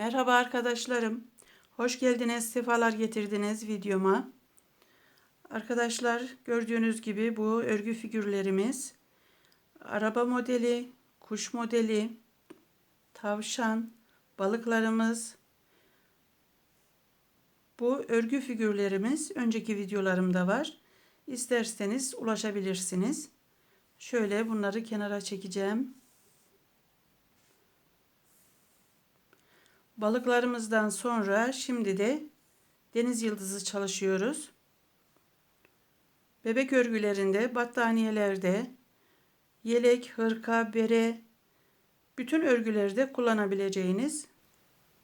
Merhaba arkadaşlarım. Hoş geldiniz, sefalar getirdiniz videoma. Arkadaşlar gördüğünüz gibi bu örgü figürlerimiz araba modeli, kuş modeli, tavşan, balıklarımız. Bu örgü figürlerimiz önceki videolarımda var. İsterseniz ulaşabilirsiniz. Şöyle bunları kenara çekeceğim. Balıklarımızdan sonra şimdi de deniz yıldızı çalışıyoruz. Bebek örgülerinde, battaniyelerde, yelek, hırka, bere, bütün örgülerde kullanabileceğiniz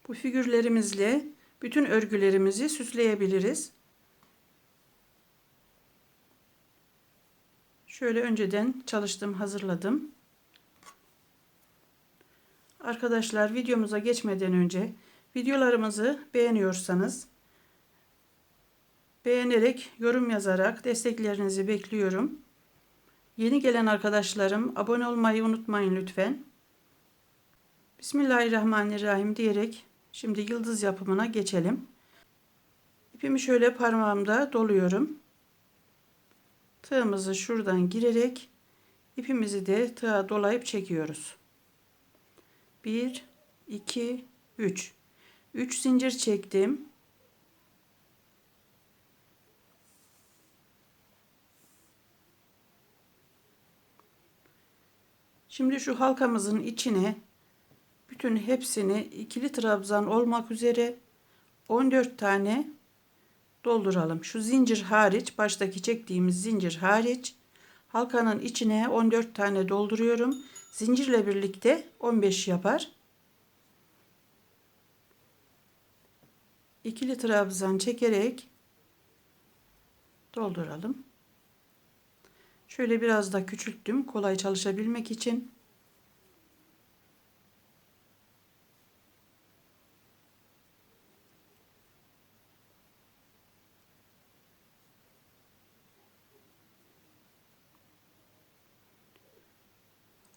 bu figürlerimizle bütün örgülerimizi süsleyebiliriz. Şöyle önceden çalıştım, hazırladım. Arkadaşlar videomuza geçmeden önce videolarımızı beğeniyorsanız beğenerek, yorum yazarak desteklerinizi bekliyorum. Yeni gelen arkadaşlarım abone olmayı unutmayın lütfen. Bismillahirrahmanirrahim diyerek şimdi yıldız yapımına geçelim. İpimi şöyle parmağımda doluyorum. Tığımızı şuradan girerek ipimizi de tığa dolayıp çekiyoruz. 1 2 3 3 zincir çektim. Şimdi şu halkamızın içine bütün hepsini ikili trabzan olmak üzere 14 tane dolduralım. Şu zincir hariç, baştaki çektiğimiz zincir hariç halkanın içine 14 tane dolduruyorum. Zincirle birlikte 15 yapar. İkili trabzan çekerek dolduralım. Şöyle biraz da küçülttüm kolay çalışabilmek için.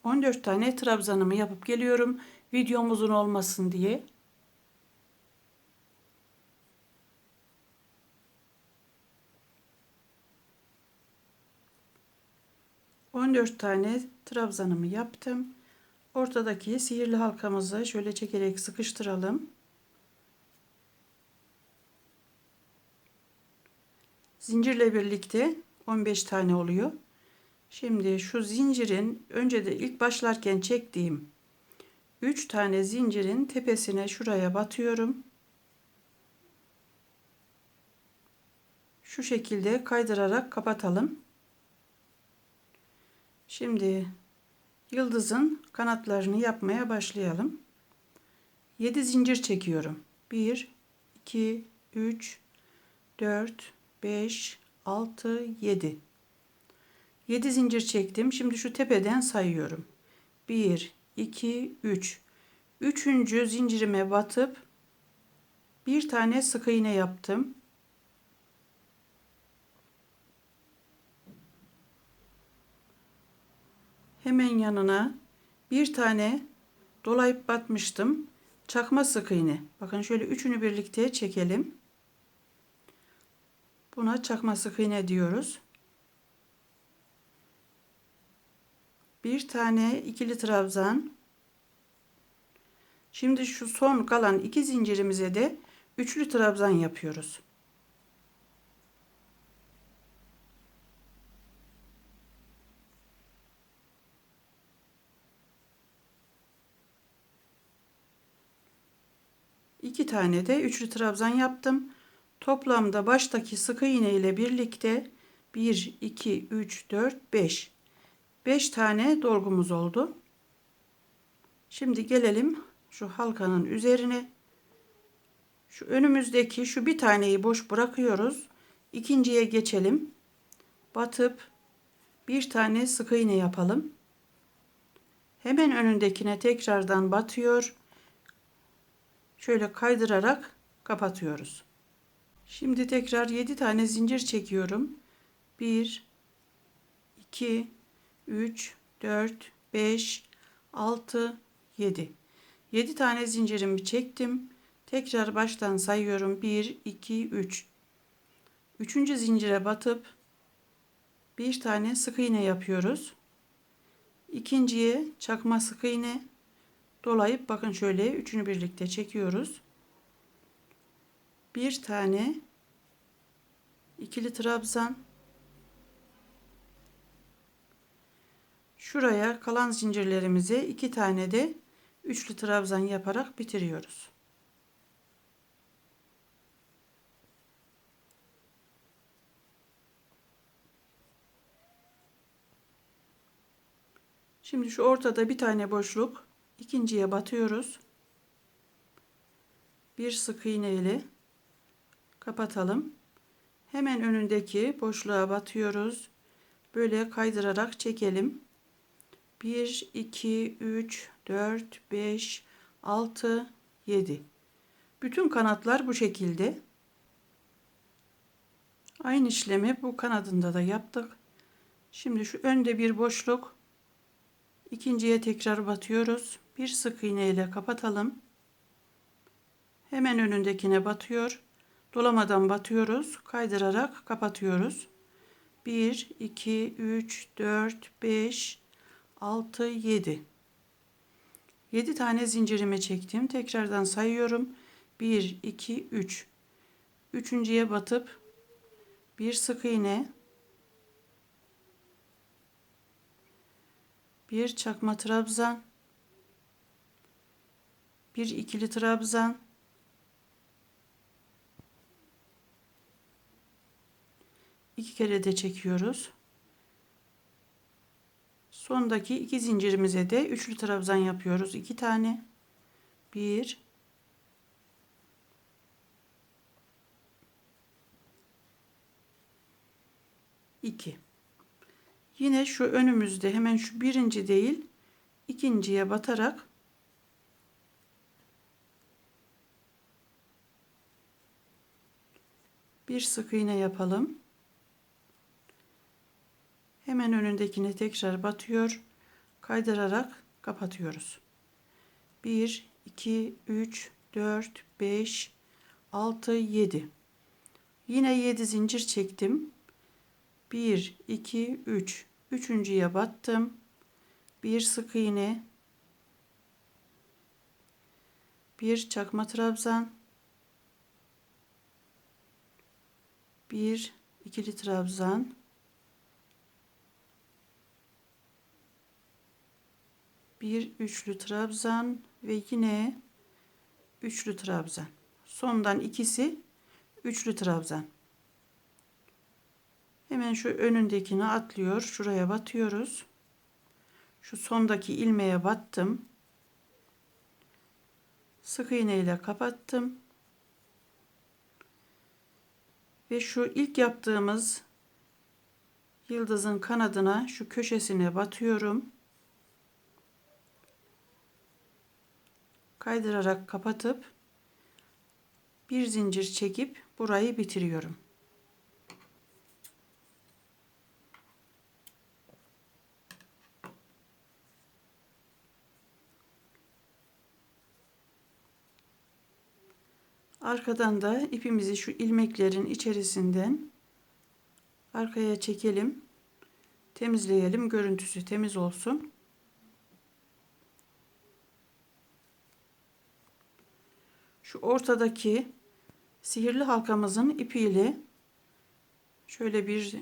On dört tane trabzanımı yapıp geliyorum. Videom uzun olmasın diye. 14 tane trabzanımı yaptım. Ortadaki sihirli halkamızı şöyle çekerek sıkıştıralım. Zincirle birlikte 15 tane oluyor. Şimdi şu zincirin önce de ilk başlarken çektiğim 3 tane zincirin tepesine şuraya batıyorum. Şu şekilde kaydırarak kapatalım. Şimdi yıldızın kanatlarını yapmaya başlayalım. 7 zincir çekiyorum. 1 2 3 4 5 6 7 7 zincir çektim. Şimdi şu tepeden sayıyorum. 1 2 3 Üçüncü zincirime batıp bir tane sık iğne yaptım. hemen yanına bir tane dolayıp batmıştım. Çakma sık iğne. Bakın şöyle üçünü birlikte çekelim. Buna çakma sık iğne diyoruz. Bir tane ikili trabzan. Şimdi şu son kalan iki zincirimize de üçlü trabzan yapıyoruz. iki tane de üçlü trabzan yaptım. Toplamda baştaki sık iğne ile birlikte 1, 2, 3, 4, 5. 5 tane dolgumuz oldu. Şimdi gelelim şu halkanın üzerine. Şu önümüzdeki şu bir taneyi boş bırakıyoruz. İkinciye geçelim. Batıp bir tane sık iğne yapalım. Hemen önündekine tekrardan batıyor şöyle kaydırarak kapatıyoruz. Şimdi tekrar 7 tane zincir çekiyorum. 1 2 3 4 5 6 7 7 tane zincirimi çektim. Tekrar baştan sayıyorum. 1, 2, 3. Üçüncü zincire batıp bir tane sık iğne yapıyoruz. İkinciye çakma sık iğne dolayıp bakın şöyle üçünü birlikte çekiyoruz. Bir tane ikili trabzan şuraya kalan zincirlerimize iki tane de üçlü trabzan yaparak bitiriyoruz. Şimdi şu ortada bir tane boşluk ikinciye batıyoruz. Bir sık iğne ile kapatalım. Hemen önündeki boşluğa batıyoruz. Böyle kaydırarak çekelim. 1 2 3 4 5 6 7 Bütün kanatlar bu şekilde. Aynı işlemi bu kanadında da yaptık. Şimdi şu önde bir boşluk ikinciye tekrar batıyoruz. Bir sık iğne ile kapatalım. Hemen önündekine batıyor. Dolamadan batıyoruz. Kaydırarak kapatıyoruz. 1, 2, 3, 4, 5, 6, 7. 7 tane zincirimi çektim. Tekrardan sayıyorum. 1, 2, 3. Üçüncüye batıp bir sık iğne, bir çakma trabzan, bir ikili trabzan, iki kere de çekiyoruz. Sondaki iki zincirimize de üçlü trabzan yapıyoruz. iki tane. Bir. iki. Yine şu önümüzde hemen şu birinci değil ikinciye batarak bir sık iğne yapalım. Hemen önündekine tekrar batıyor. Kaydırarak kapatıyoruz. 1, 2, 3, 4, 5, 6, 7. Yine 7 zincir çektim. 1, 2, 3. Üçüncüye battım. Bir sık iğne. Bir çakma trabzan. Bir ikili trabzan. Bir üçlü trabzan ve yine üçlü trabzan. Sondan ikisi üçlü trabzan. Hemen şu önündekini atlıyor. Şuraya batıyoruz. Şu sondaki ilmeğe battım. Sık iğne ile kapattım. Ve şu ilk yaptığımız yıldızın kanadına şu köşesine batıyorum. Kaydırarak kapatıp bir zincir çekip burayı bitiriyorum. Arkadan da ipimizi şu ilmeklerin içerisinden arkaya çekelim. Temizleyelim. Görüntüsü temiz olsun. Şu ortadaki sihirli halkamızın ipiyle şöyle bir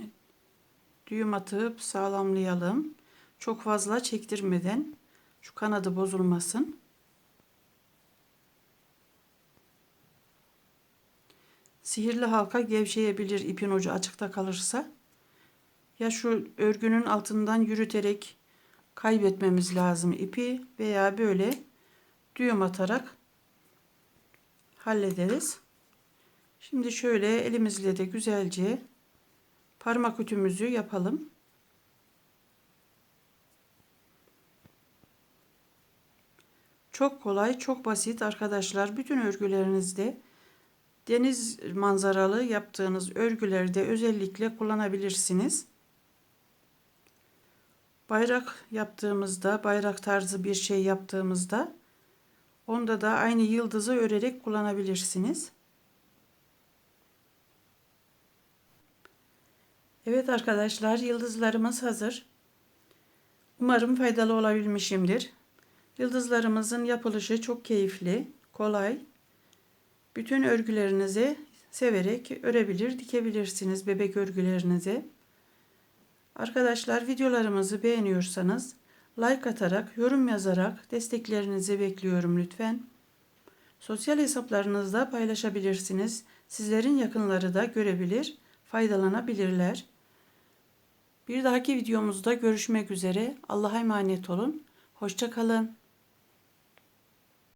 düğüm atıp sağlamlayalım. Çok fazla çektirmeden şu kanadı bozulmasın. Sihirli halka gevşeyebilir ipin ucu açıkta kalırsa. Ya şu örgünün altından yürüterek kaybetmemiz lazım ipi veya böyle düğüm atarak hallederiz. Şimdi şöyle elimizle de güzelce parmak ütümüzü yapalım. Çok kolay, çok basit arkadaşlar. Bütün örgülerinizde deniz manzaralı yaptığınız örgülerde özellikle kullanabilirsiniz. Bayrak yaptığımızda, bayrak tarzı bir şey yaptığımızda Onda da aynı yıldızı örerek kullanabilirsiniz. Evet arkadaşlar yıldızlarımız hazır. Umarım faydalı olabilmişimdir. Yıldızlarımızın yapılışı çok keyifli, kolay. Bütün örgülerinizi severek örebilir, dikebilirsiniz bebek örgülerinize. Arkadaşlar videolarımızı beğeniyorsanız like atarak, yorum yazarak desteklerinizi bekliyorum lütfen. Sosyal hesaplarınızda paylaşabilirsiniz. Sizlerin yakınları da görebilir, faydalanabilirler. Bir dahaki videomuzda görüşmek üzere. Allah'a emanet olun. Hoşça kalın.